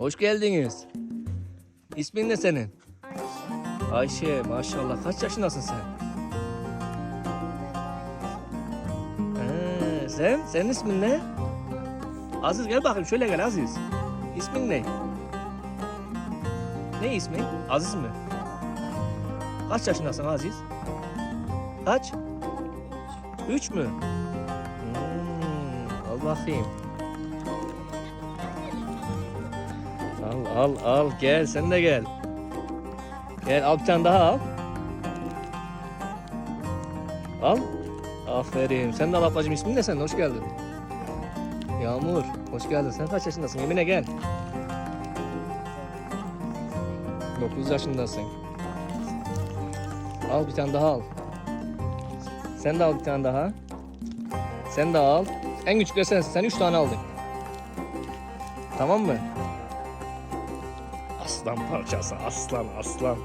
Hoş geldiniz. İsmin ne senin? Ayşe maşallah kaç yaşındasın sen? Ee, sen? Senin ismin ne? Aziz gel bakayım şöyle gel Aziz. İsmin ne? Ne ismin? Aziz mi? Kaç yaşındasın Aziz? Kaç? Üç mü? Hmm, al bakayım. Al al al gel sen de gel. Gel al bir tane daha al. Al. Aferin. Sen de al ablacığım ismin ne senin? Hoş geldin. Yağmur. Hoş geldin. Sen kaç yaşındasın? Emine gel. 9 yaşındasın. Al bir tane daha al. Sen de al bir tane daha. Sen de al. En küçükleri sensin. Sen 3 tane aldın. Tamam mı? Aslan parçası aslan aslan.